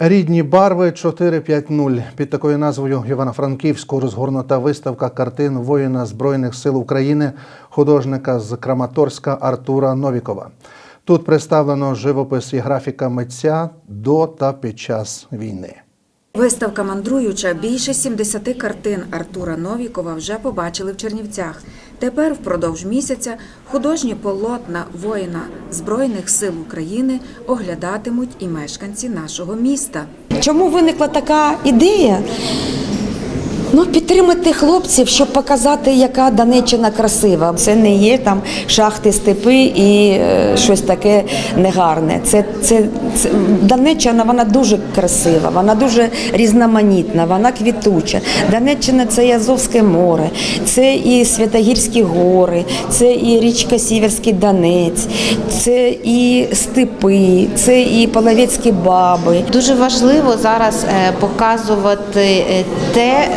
Рідні барви 450. Під такою назвою Івано-Франківську розгорнута виставка картин воїна Збройних сил України, художника з Краматорська Артура Новікова. Тут представлено живопис і графіка митця до та під час війни. Виставка мандруюча більше 70 картин Артура Новікова вже побачили в Чернівцях. Тепер впродовж місяця художні полотна воїна Збройних сил України оглядатимуть і мешканці нашого міста. Чому виникла така ідея? Ну, підтримати хлопців, щоб показати, яка Донеччина красива. Це не є там шахти, степи і е, щось таке негарне. Це, це, це Донеччина вона дуже красива, вона дуже різноманітна, вона квітуча. Донеччина це і Азовське море, це і Святогірські гори, це і річка Сіверський Донець, це і степи, це і Половецькі баби. Дуже важливо зараз е, показувати е, те,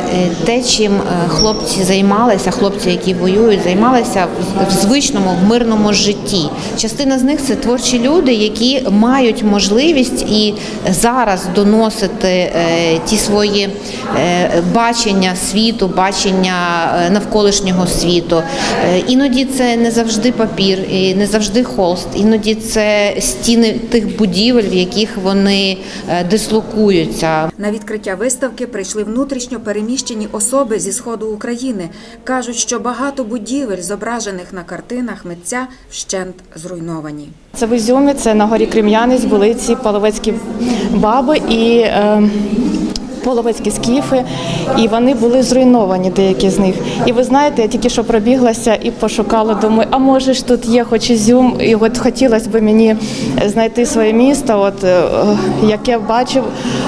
те, чим е, хлопці займалися, хлопці, які воюють, займалися в- звичному, в мирному житті. Частина з них це творчі люди, які мають можливість і зараз доносити е, ті свої е, бачення світу, бачення навколишнього світу. Іноді це не завжди папір, і не завжди холст, іноді це стіни тих будівель, в яких вони дислокуються. На відкриття виставки прийшли внутрішньо переміщені особи зі сходу України. кажуть, що багато будівель, зображених на картинах митця, вщент зруйновані. Це в Ізюмі, це на горі Крем'янець, були ці половецькі баби і е, половецькі скіфи, і вони були зруйновані, деякі з них. І ви знаєте, я тільки що пробіглася і пошукала, думаю, а може ж тут є хоч Ізюм, і от хотілося б мені знайти своє місто, от, е, яке бачив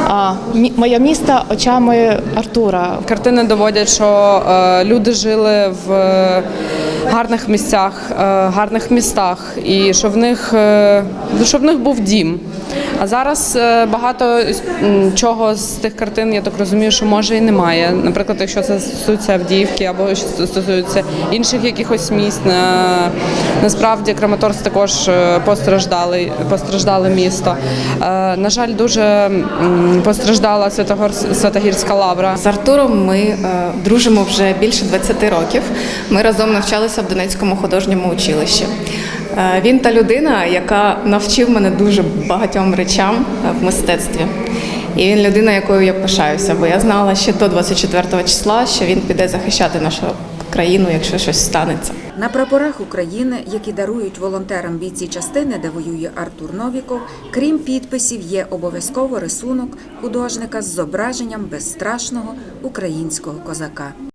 а, моє місто очами Артура. Картини доводять, що е, люди жили в е, гарних місцях, гарних містах, і що в них ну, що в них був дім. А зараз е, багато чого з тих картин, я так розумію, що може і немає. Наприклад, якщо це стосується Авдіївки або що стосується інших якихось міст. Насправді Краматорськ також е, постраждалий, постраждале місто. Е, На жаль, дуже постраждала Святогірська лавра. З Артуром ми дружимо вже більше 20 років. Ми разом навчалися в Донецькому художньому училищі. Е, він та людина, яка навчив мене дуже багатьом речам е, в мистецтві. І він людина, якою я пишаюся, бо я знала ще до 24 числа, що він піде захищати нашу країну, якщо щось станеться. На прапорах України, які дарують волонтерам бійці частини, де воює Артур Новіков, крім підписів, є обов'язково рисунок художника з зображенням безстрашного українського козака.